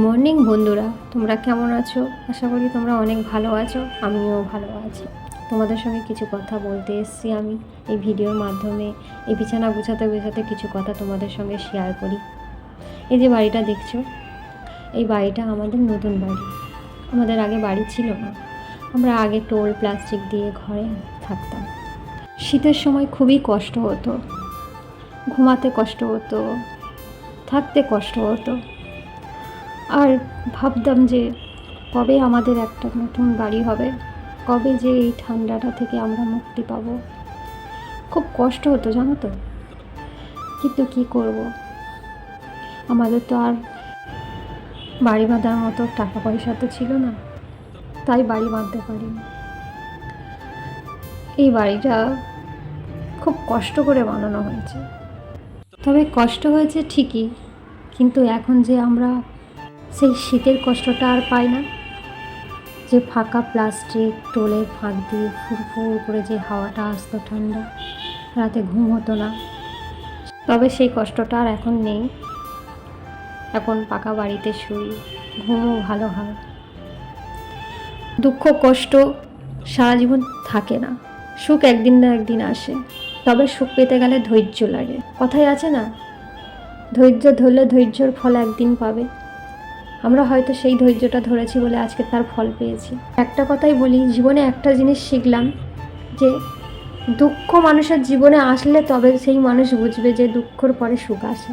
Morning বন্ধুরা। তোমরা কেমন আছো? আশা করি তোমরা অনেক ভালো আছো, আমিও ভালো আছি। তোমাদের সঙ্গে কিছু কথা বলতে এসছি আমি। এই ভিডিওর মাধ্যমে, এই বিছানা গুছাতে গুছাতে কিছু কথা তোমাদের সঙ্গে শেয়ার করি। এই যে বাড়িটা দেখছ, এই বাড়িটা আমাদের নতুন বাড়ি। আমাদের আগে বাড়ি ছিল না। আমরা আগে টোল, প্লাস্টিক দিয়ে ঘরে থাকতাম। শীতের সময় খুবই কষ্ট হতো। ঘুমাতে কষ্ট হতো, থাকতে কষ্ট হতো। আর ভাবতাম যে কবে আমাদের একটা নতুন বাড়ি হবে, কবে যে এই ঠান্ডাটা থেকে আমরা মুক্তি পাব। খুব কষ্ট হতো, জানো তো? কিন্তু কি করব? আমাদের তো আর বাড়ি বাঁধার মতো টাকা পয়সা তো ছিল না, তাই বাড়ি বাঁধতে পারিনি। এই বাড়িটা খুব কষ্ট করে বানানো হয়েছে। তবে কষ্ট হয়েছে ঠিকই, কিন্তু এখন যে আমরা সেই শীতের কষ্টটা আর পাই না। যে ফাঁকা প্লাস্টিক টোলের ফাঁক দিয়ে ফুরফুর করে যে হাওয়াটা আসতো ঠান্ডা, রাতে ঘুম হতো না। তবে সেই কষ্টটা আর এখন নেই। এখন পাকা বাড়িতে শুই, ঘুমও ভালো হয়। দুঃখ, কষ্ট সারা জীবন থাকে না। সুখ একদিন না একদিন আসে। তবে সুখ পেতে গেলে ধৈর্য লাগে। কথাই আছে না, ধৈর্য ধরলে ধৈর্যর ফল একদিন পাবে। আমরা হয়তো সেই ধৈর্যটা ধরেছি বলে আজকে তার ফল পেয়েছি। একটা কথাই বলি, জীবনে একটা জিনিস শিখলাম যে দুঃখ মানুষের জীবনে আসলে তবে সেই মানুষ বুঝবে যে দুঃখর পরে সুখ আসে।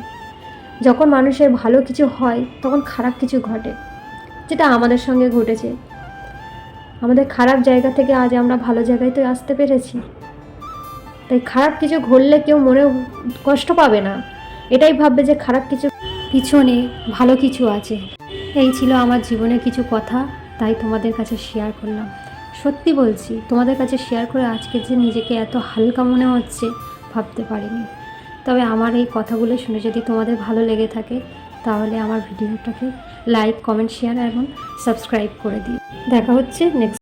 যখন মানুষের ভালো কিছু হয়, তখন খারাপ কিছু ঘটে, যেটা আমাদের সঙ্গে ঘটেছে। আমাদের খারাপ জায়গা থেকে আজ আমরা ভালো জায়গায় তো আসতে পেরেছি। তাই খারাপ কিছু ঘটলে কেউ মনে কষ্ট পাবে না। এটাই ভাববে যে খারাপ কিছু পিছনে ভালো কিছু আছে। এই ছিল আমার জীবনে কিছু কথা, তাই তোমাদের কাছে শেয়ার করলাম। সত্যি বলছি, তোমাদের কাছে শেয়ার করে আজকে যে নিজেকে এত হালকা মনে হচ্ছে, ভাবতে পারিনি। তবে আমার এই কথাগুলো শুনে যদি তোমাদের ভালো লেগে থাকে, তাহলে আমার ভিডিওটাকে লাইক কমেন্ট শেয়ার এবং সাবস্ক্রাইব করে দিই দেখা হচ্ছে নেক্সট